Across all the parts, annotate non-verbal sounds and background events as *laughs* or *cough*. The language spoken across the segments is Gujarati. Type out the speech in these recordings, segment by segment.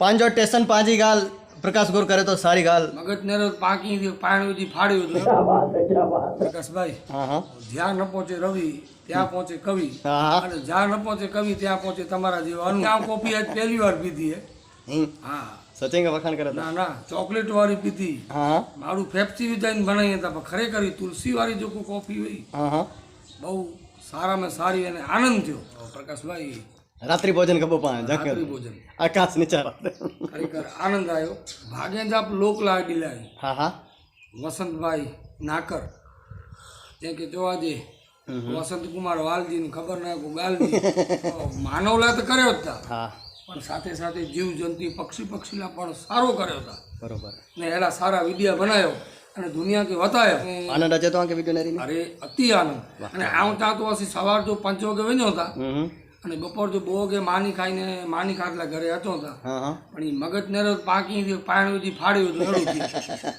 પાંજો સ્ટેશન પાંજી ગાલ પ્રકાશ ગોર કરે તો સારી ગાલ. મગજ ને પાકી પાણી ફાડ્યું હતું. પ્રકાશભાઈ હા હા. જ્યાં ન પહોંચે રવિ ત્યાં પહોંચે કવિ. અને જ્યાં ન પહોંચે કવિ ત્યાં પહોંચે તમારા જેવા ત્યાં કોફી આજ પહેલી વાર પીધી હે. સચિન વખાણ કરે ના ના ચોકલેટ વાળી પીધી. હા મારું ફેફસી વિધાઈને બનાવી હતા પણ ખરેખર તુલસી વાળી જો કોફી હોય. હા હા. બહુ સારામાં સારી અને આનંદ થયો. પ્રકાશભાઈ રાત્રિ ભોજન ખબર પાંચ રાત્રિ ભોજન. આકાશ નીચા ખરેખર આનંદ આવ્યો. ભાગે જ આપ લોક લાડી લાવી હા હા. વસંતભાઈ નાકર. જે કે જોવા દે વસંતકુમાર વાલજીની ખબર ના કોઈ ગાલજી માનવલા તો કર્યો જ હતા હા. પણ સાથે સાથે જીવ જંતુ પક્ષી પક્ષીલા પણ સારો કર્યો હતા બરોબર. ને એના સારા વિડિયા બનાવ્યો અને દુનિયા કે વતાયો. આનંદ અજે તો આંકે વિડિયો નરી અરે અતિ આનંદ. અને આવું ત્યાં તો સવાર જો પાંચ વાગે વન્યો હતા અને બપોર જો બહુ કે માની ખાઈને માની ખાટલા ઘરે હતો પણ એ મગજ ને પાકી પાણી ફાડ્યું હતું એડું થયું.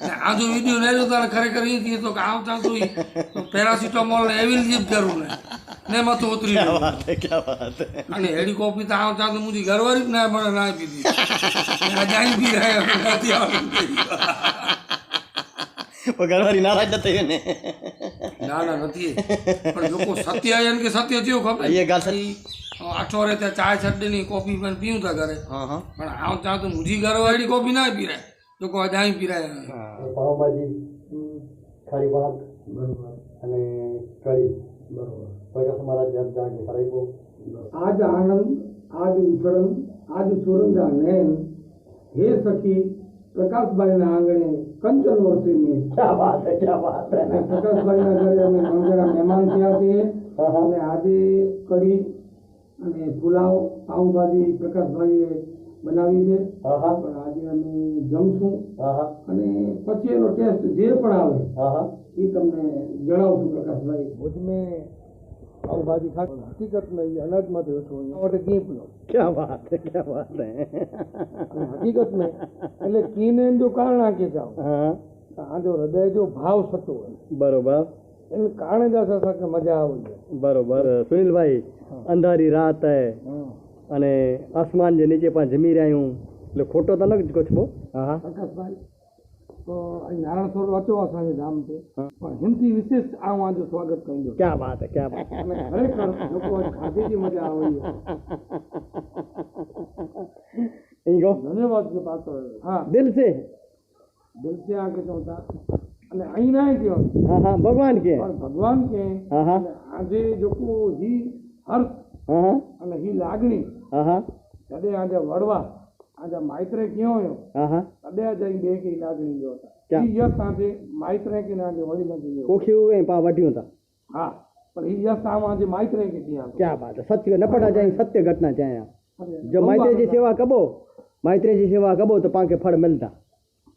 ને આ જો વીડિયો નેરો તો ખરેખર એ થયું તો કે આવતા તો પેરાસિટામોલ ને એવી જીપ કરું ને ને મથું ઉતરી અને હેડી કોફી તો આવતા તો મુજી ઘરવાળી જ ના મળે ના પીધી. જાઈ પી રહ્યા નથી. ઘરવાળી નારાજ નથી ને. ના ના નથી. પણ લોકો સત્ય છે કે સત્ય થયું ખબર? એ ગાલ અઠવાડિયે ત્યાં ચાય ચટણી કોફી પણ પીવું તા ઘરે. હા હા. પણ આ ત્યાં તો મુજી ઘરવાળી કોફી ના પીરાય. લોકો જાઈ પીરાય. પાઉંભાજી ખારી ભાત અને કઢી. પ્રકાશ મહારાજ જાત જાગે કરાવ્યો આજ આનંદ આજ ઉછળન આજ સુરંગા નયન હે સખી પ્રકાશભાઈના આંગણે કંચન વર્ષે મેં. ક્યાં વાત ક્યાં વાત પ્રકાશભાઈના ઘરે અમે મંગળા મહેમાન થયા છે અને આજે કઢી અને પુલાવ પાઉભાજી પ્રકાશભાઈએ બનાવી છે. પણ આજે અમે જમશું. અને પછી એનો ટેસ્ટ જે પણ આવે એ તમને જણાવશું પ્રકાશભાઈ. ભુજમાં પાઉભાજી ખાતી હકીકતમાં એ અનાજમાંથી હતું માટે ઘી પુલાવ. ક્યાં વાત હે ક્યાં વાત હે? હકીકતમાં એટલે કીને જો કારણ આંકી જાઓ આ જો હૃદય જો ભાવ થતો હોય બરોબર. એમ કારણે દસ કે મજા આવું બરોબર. સુનિલભાઈ અંધારી રાત હે. અને આસમાન જે નીચે પણ જમી રહ્યા હું. એટલે ખોટો તો નથી કહો છો હા આકાશભાઈ તો અહીં નારાયણ સરોવર વાંચો અસાંજે ધામ છે પણ હિન્દી વિશેષ આ વાંચો સ્વાગત કરી દઉં ક્યાં વાત હે ક્યાં વાત ખરેખર લોકો ખાધીથી મજા આવી અહીં ગો ધન્યવાદ કે પાછળ હા. દિલ સે દિલ સે આકે ચૌતા એટલે અહીં ના કહેવાય હા હા ભગવાન કે. ભગવાન કે. હા હા. આજે જોકો હી અર્થ હા હા. અને હી લાગણી. હા હા. તદે આજે વડવા આજે માઇત્રે કયો યો હા હા. તદે આજે બે કે લાગણી જો હતા. હી યસ આજે માઇત્રે કે ના જે વડી લાગી ગયો ઓખી ઉવે પા વઢ્યું હતા. હા પણ હી યસ આમ આજે માઇત્રે કે ત્યાં ક્યાં વાત સત્ય નપટા જાય સત્ય ઘટના જાય જો માઇત્રેજી સેવા કબો માઇત્રેજી સેવા કબો તો પાંકે ફળ મળતા.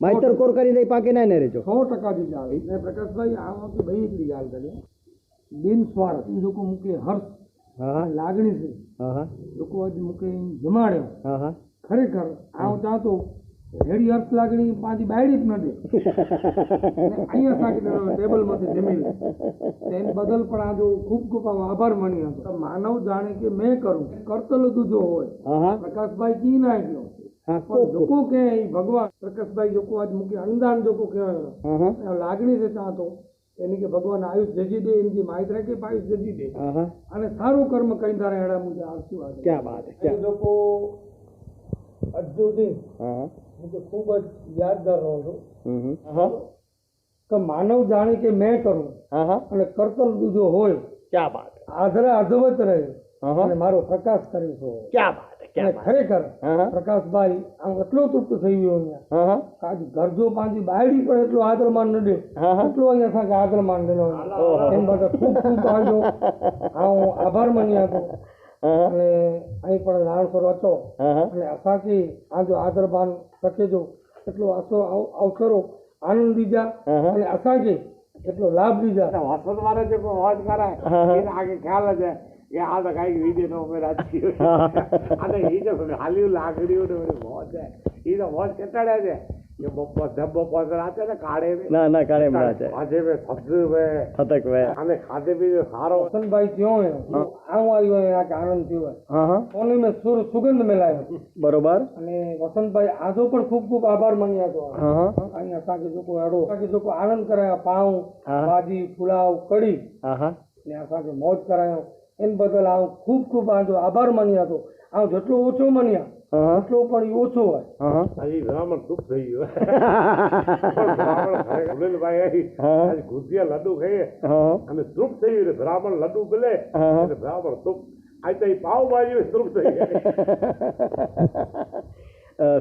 માસ્તર કોર કરી દઈ પાકે ના ને રેજો સો ટકાથી ચાલે એટલે પ્રકાશભાઈ આમાંથી બે એટલી ગાલ કરીએ બિન સ્વાર્થ. લોકો મૂકે હર્ષ. લાગણી છે. લોકો આજ મૂકે જમાડ્યો. ખરેખર આ હું ચાહતો હેડી હર્ષ લાગણી પાછી બાયડી જ નથી. અહીંયા સાકી ટેબલમાંથી જમી તેની બદલ પણ આજે ખૂબ ખૂબ આભાર માની હતો માનવ જાણે કે મેં કરું. કરતલ દૂધો હોય. પ્રકાશભાઈ કી ના એટલો જોકો કે ભગવાન પ્રકાશભાઈ જોકો આજ મૂકી અનુદાન જોકો કહેવાય હા હા આ લાગણી છે ચાહતો એની કે ભગવાન આયુષ જજી દે એની માહિત રાખે આયુષ જજી દે. હા હા અને સારું કર્મ કઈ તારે એડા મુજબ આશીર્વાદ ક્યાં વાત લોકો અર્જુન હા તો ખૂબ જ યાદગાર રહું છું. કે માનવ જાણે કે મેં કરું. હા હા અને કરતલ બીજો હોય. ક્યાં વાત? આધરે અધવત રહે. હા હા અને મારો પ્રકાશ કરી છે. ક્યાં વાત? અને ખરેખર પ્રકાશભાઈ આમ એટલો તૃપ્ત થઈ ગયો અહીંયા. હા હા. કે આજ ઘરજો પાંચી બાયડી પણ એટલો આદરમાન ન દે. હા હા. એટલો અહીંયા સાંજે આદરમાન દેલો. ઓહો. એમ બધા ખૂબ ખૂબ આવજો હા હું આભાર માની હતો અને અહીં પણ નારણસર હતો હા હા. અને અસાંથી આ જો આદરમાન શકેજો એટલો અસો અવસરો આનંદ હા અને અસાંથી એટલો લાભ લીધા હોસ્પિટલ વાળા જે વાત કરાય એને આગે ખ્યાલ જ યાદ કાંઈક વિજયનો ઉમેરા થયો *laughs* અને એ જો હાલ્યું છે. બપોર વસંતભાઈ થયો આનંદ થયો હા સુર સુગંધ મેલાયો. બરોબર. અને વસંતભાઈ આજો પણ ખૂબ ખૂબ આભાર માન્યા તો હા અહીંયા આનંદ કરાયા. પાઉં ભાજી પુલાવ કડી હા મોજ કરાયો. એમ બદલ આવો ખૂબ ખૂબ આજો આભાર માન્યા તો આમ જેટલો ઓછો માન્યા એટલો પણ ઓછો હોય. થઈ ગયો. ભૂલેલભાઈ આજે ગુજિયા લડુ ખાઈએ. બ્રાહ્મણ લડુ ગલે બ્રાહ્મણ તૃપ્ત. આજે તો પાવ ભાજી તૃપ્ત થઈ ગયા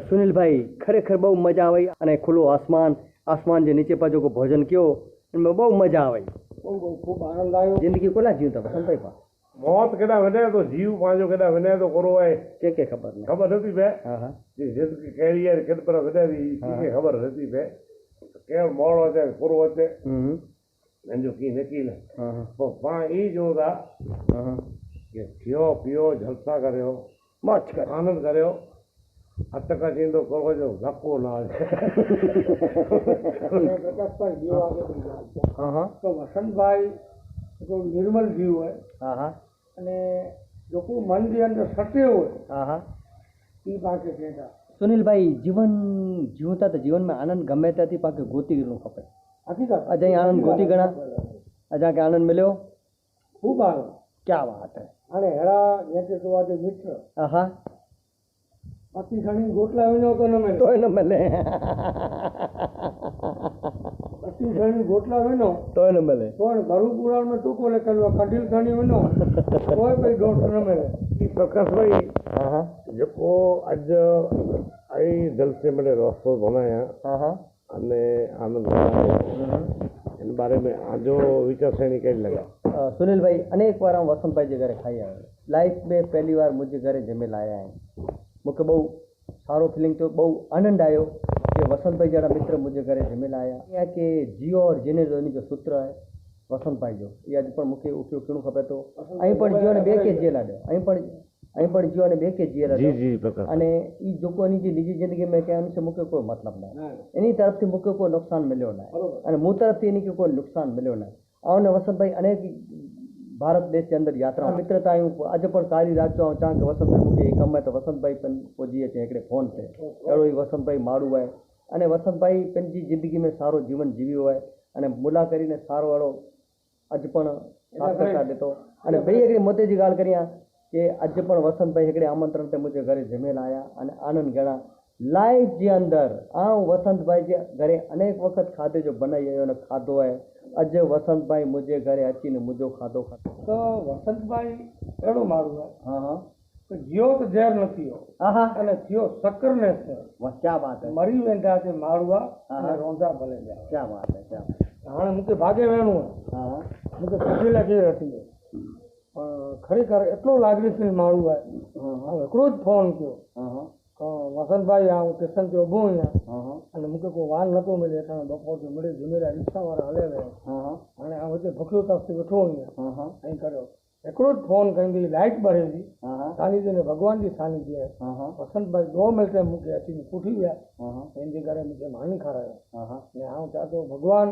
સુનિલભાઈ ખરેખર બહુ મજા આવી અને ખુલ્લો આસમાન આસમાન જે નીચે પાછો ભોજન કયો એમાં બહુ મજા આવી. બહુ બહુ ખૂબ આનંદ આવ્યો. જિંદગી કોલા જીવ તમે સંતોષ મોત કેડા વને તો જીવ પાંજો કેડા વને તો કરો હોય. કે કે ખબર નહીં. ખબર નથી બે? હા હા. જે જિંદગી કેરિયર કેદ પર વડાવી કે ખબર નથી બે. કેવળ મોળો છે પૂરો છે. હમ. નંજો કી નકી ને હા હા. તો પા ઈ જોતા હા કે થયો પીયો જલસા કર્યો મોજ કર આનંદ કર્યો. અટકા ચીંદો કરો છો ધક્કો ના આવે. અને પ્રકાશભાઈ બે વાગે પણ ગયા હા હા. તો વસંતભાઈ જો નિર્મલ જીવ હોય. હા હા. અને જો મનની મન જે અંદર સટે હોય હા હા એ પાકે કહેતા સુનિલભાઈ જીવન જીવતા તો જીવનમાં આનંદ ગમે ત્યાંથી પાકે ગોતી ગયેલું ખપે. હકીકત. અહીં આનંદ ગોતી ગણા. અજા કે આનંદ મળ્યો? ખૂબ આનંદ. ક્યાં વાત હે? અને હેડા જે તો આજે મિત્ર. હા હા પતિ ઘણી ગોટલા વિનો તો ન મળે. તોય ન મળે. ઈડળની ગોટલા વેનો તોય ન મળે. પણ ગરુ પુરાણમાં ટૂંકો લખેલું કંઠીલ ખાણી વેનો કોઈ કોઈ ડોટ ન મળે. એ પ્રકાશભાઈ જેકો આજ અહીં જલસે મને રસ્તો ભણાયા. અને આનંદ એના બારે મેં આજો વિચારસરણી કરી લગા સુનિલભાઈ અનેક વાર હું વસંતભાઈ જે ઘરે ખાઈ આવ્યો લાઈફ મેં પહેલી વાર મુજે ઘરે જમે લાયા મૂંखे બહુ સારો ફિલિંગ થયો બહુ આનંદ આવ્યો. कि वसंत भाई जरा मित्र मुंहिंजे घर जंहिंमहिल आया की जियो और जिने जो हिन जो सूत्र आहे वसंत भाई जो इहा अॼु पण मूंखे उपयोग करणु खपे थो ऐं पण जियो ने ॿिए के जियल ॾियो ऐं पण ऐं पण जियो ने ॿिए के जियल ॾियो अने ई जेको हिन जी निजी ज़िंदगी में कया हुन सां मूंखे कोई मतिलबु न आहे इन तरफ़ थी मूंखे कोई नुक़सानु मिलियो न आहे अने मूं तरफ़ थी हिन खे कोई नुक़सानु मिलियो न आहे ऐं हुन वसंत भाई अनेक ભારત દેશની અંદર યાત્રા મિત્રતા હું આજે પણ કાલી રાખ્યો આવું ચાં કે વસંતભાઈ મૂકી એ ગમે તો વસંતભાઈ પણ પહોંચી છે હિकिड़े ફોન તે अहिड़ो ई વસંતભાઈ મારું आहे અને વસંતભાઈ પેનજી જિંદગી મેં સારો જીવન જીવ્યું હોય અને મુલા કરીને સારો આજ પણ સાક્ષરતા દેતો. અને ભાઈ એકડી મોતેજી ગાળ કર્યા કે આજે પણ વસંતભાઈ એકડે આમંત્રણ તે મુજબ ઘરે જમેલા આવ્યા અને આનંદ ગણા લાઈફ જે અંદર આ વસંતભાઈ જે ઘરે અનેક વખત ખાતે જો બનાવી આવ્યો ખાધો હોય આજે વસંતભાઈ મુજબ ઘરે અચીને મુજો ખાધો ખાધો. તો વસંતભાઈ એનું મારું હા હા. કે જીઓ તો ઝેર નથી થયો અને થયો શક્કર ને ક્યાં વાત મરી વેંધા છે માળવા. અને રોંધા ભલે ક્યાં વાત છે ક્યાં હાણે મૂકે ભાગે વેણું મૂકે કથેલા જે હતી પણ ખરેખર એટલો લાગણીશીલ માળું હોય એકડો જ ફોન તો વસંતભાઈ આ હું સ્ટેશનથી ઊભો અહીંયા. અને મૂકે કોઈ વાન નતો મળે એટલે બપોરથી મળે જમેલા રિક્ષાવાળા હલે વે હા હા અને આ વચ્ચે ભખ્યો તાપથી બેઠો અહીંયા. અહીં કર્યો. એકડો જ ફોન કરી દી લાઇટ ભરેલી સાનિધ્ય ને ભગવાનજી સાનિધ્ય હા હા. વસંતભાઈ દો મિનિટે મૂકે અચીને પૂઠી ગયા. એની ઘરે મૂકે માની ખરાયો. ને હું ચાહતો ભગવાન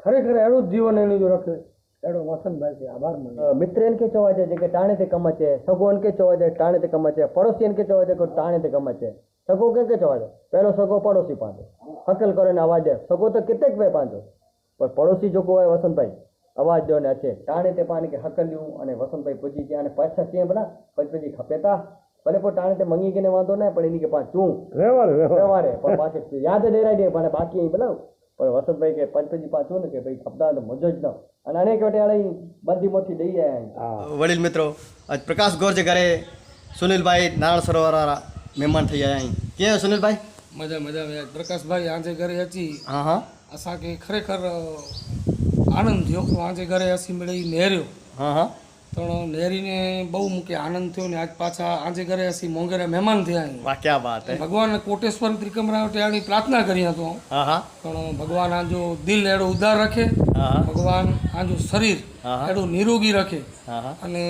ખરેખર એનું જ જીવન એની જો રખે. એડો વસંતભાઈ છે આભાર માનું મિત્ર એને કે ચવા છે જે કે ટાણે તે કમ છે? સગો એને કે ચવા છે ટાણે તે કમ છે? પડોશી એને કે ચવા છે કે ટાણે તે કમ છે? સગો કે કે ચવા છે પહેલો સગો પડોશી પાંચો હકલ કરે ને અવાજે સગો તો કિતેક ભાઈ પાંચો પણ પડોશી જો કોઈ હોય વસંતભાઈ અવાજ દેવાના છે ટાણે તે પાણી કે હકલ્યું અને વસંતભાઈ પૂછી ગયા અને પાછા સિંહ બના પછી પછી ખપેતા. ભલે પણ ટાણે તે મંગી ગઈને વાંધો ના પણ એની કે પાંચ તું વ્યવહારે વ્યવહારે. પણ પાછી યાદ ડેરાઈ દે પણ બાકી એ બનાવ. પણ વસંતભાઈ કે પંચપજી પાછું ને કે ભાઈ ખપતા તો મજો જ ન અને અનેક વટે બધી મોટી દઈ જાય વડીલ મિત્રો આજ પ્રકાશ ગોરજે ઘરે સુનિલભાઈ નારાયણ સરોવર મહેમાન થઈ ગયા અહીં. કે સુનિલભાઈ? મજા મજા. પ્રકાશભાઈ આજે ઘરે હતી. હા હા. અસાંखे ખરેખર આનંદ થયો. આજે ઘરે હસી મેળી નેર્યો. હા હા. પણ નેરીને બહુ મૂકે આનંદ થયો ને આજ પાછા આજે ઘરે હસી મોંઘેરે મહેમાન થયા વાહ ક્યાં વાત હે. ભગવાન કોટેશ્વર ત્રિકમરાવટી પ્રાર્થના કરી હતો પણ ભગવાન આજો દિલ એડો ઉદાર રાખે ભગવાન આજો શરીર એડું નિરોગી રખે. અને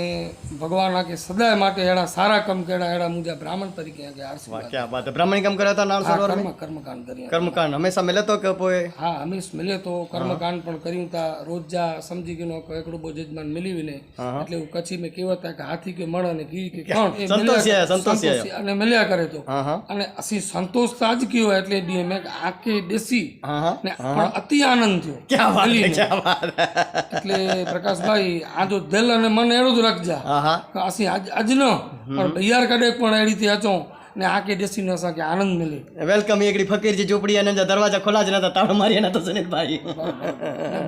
ભગવાન આકે સદાય માટે એડા સારા કમ કેડા એડા મુજા બ્રાહ્મણ તરીકે આગે આશીર્વાદ ક્યાં બાત બ્રાહ્મણી કામ કર્યા હતા નાળ સરોવર કર્મ કર્મકાંડ કર્યા. કર્મકાંડ. હંમેશા મિલે તો કે પોએ હા હંમેશા મિલે તો. કર્મકાંડ પણ કર્યું તા. રોજ જા સમજી ગયો કે એકડો બો જજમાન મિલી વિને. એટલે હું કચ્છી મેં કહેવત કે હાથી કે મણ અને ઘી કે કોણ સંતોષ સંતોષી અને મેલ્યા કરે તો. અને અસી સંતોષ તાજ કયો એટલે દી મેં આકે દેસી હા હા. ને પણ અતિ આનંદ થયો. ક્યાં વાત ક્યાં વાત. એટલે પ્રકાશભાઈ આ તો દિલ અને મન એડું જ રાખજા. અસી આજ ન પણ બૈયાર કડે પણ એડીથી અચો ને આ કે દેસી નસા કે આનંદ મળે વેલકમ એકડી ફકીરજી ઝૂંપડી અને દરવાજા ખોલા જ નતા તાળો મારી એના સુનિતભાઈ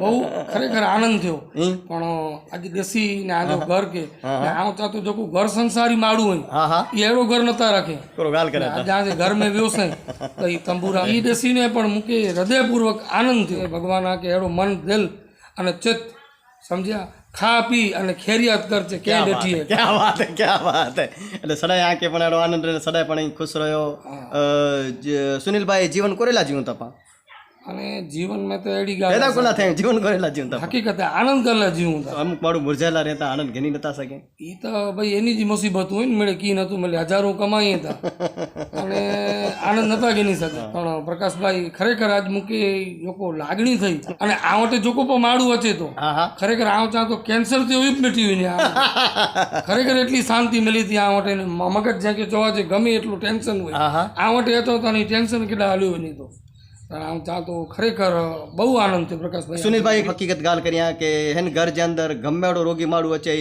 બહુ ખરેખર આનંદ થયો. પણ આજે દેસી ને આજો ઘર કે ને આમ તો જો ઘર સંસારી માડું હોય. હા હા એ એડો ઘર નતા રાખે. ગાલ કરે આજે ઘર મે વ્યવસાય તો એ તંબુરા એ દેશીને પણ મૂકે હૃદયપૂર્વક આનંદ થયો. ભગવાન આ કે એડો મન દિલ અને ચિત્ત સમજ્યા? ખા પી અને ખેરિયાત કરશે કે બેઠીએ ક્યાં વાત હે? ક્યાં વાત હે? એટલે સદાય આંકે પણ એનો આનંદ સદાય પણ ખુશ રહ્યો. સુનિલભાઈ જીવન કોરેલા જીવન તપા અને જીવન મેં તો એડી પેદા ગાય કોલા થાય? જીવન કરેલા જીવન તપા હકીકતે આનંદ કરેલા જીવું તા. અમુક પાડું મુરઝાયેલા રહેતા આનંદ ઘેની નતા શકે? એ તો ભાઈ એની જ મુસીબત હોય ને મળે કી નતું મળે હજારો કમાઈ હતા. અને આનંદ નતા ઘેની શકે પણ પ્રકાશભાઈ ખરેખર આજ મૂકે લોકો લાગણી થઈ. અને આ વટે જોકો પણ માડું હશે તો ખરેખર આ ચા તો કેન્સરથી એવી હોય ને *laughs* ખરેખર એટલી શાંતિ મળી હતી આ વટે મગજ જ્યાં કે જોવા છે ગમે એટલું ટેન્શન હોય. આ વટે હતો તો ટેન્શન કેટલા હાલ્યું નહીં તો. આમ ત્યાં ખરેખર બહુ આનંદ થયો પ્રકાશભાઈ સુનિલભાઈ એક હકીકત ગાલ કે હેન ઘર જે અંદર ગમે રોગી માડું વચ્ચે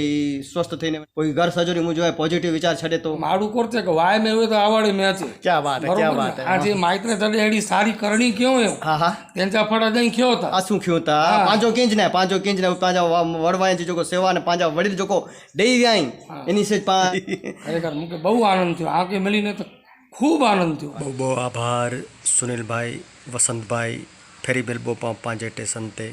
સ્વસ્થ થઈને કોઈ ઘર સજોરી મુજબ પોઝિટિવ વિચાર છડે તો? માડું કોર છે વાય મેં તો આવડે મેં ક્યાં વાત ક્યાં વાત આ જે માઇત્રે એડી સારી કરણી ક્યો એમ? હા હા. તેંચા ફળા દઈ ક્યો હતા આ શું ક્યો હતા પાંજો ને પાંચો કેંજ ને પાંજા વડવાય જે સેવા ને પાંજા વડીલ જોકો ડેઈ જાય એની સે પા ખરેખર બહુ આનંદ થયો. આ કે મળીને તો ખૂબ આનંદ થયો. બહુ બહુ આભાર સુનિલભાઈ. વસંતભાઈ ફેરીબેલ બોપા પાંજે સ્ટેશન તે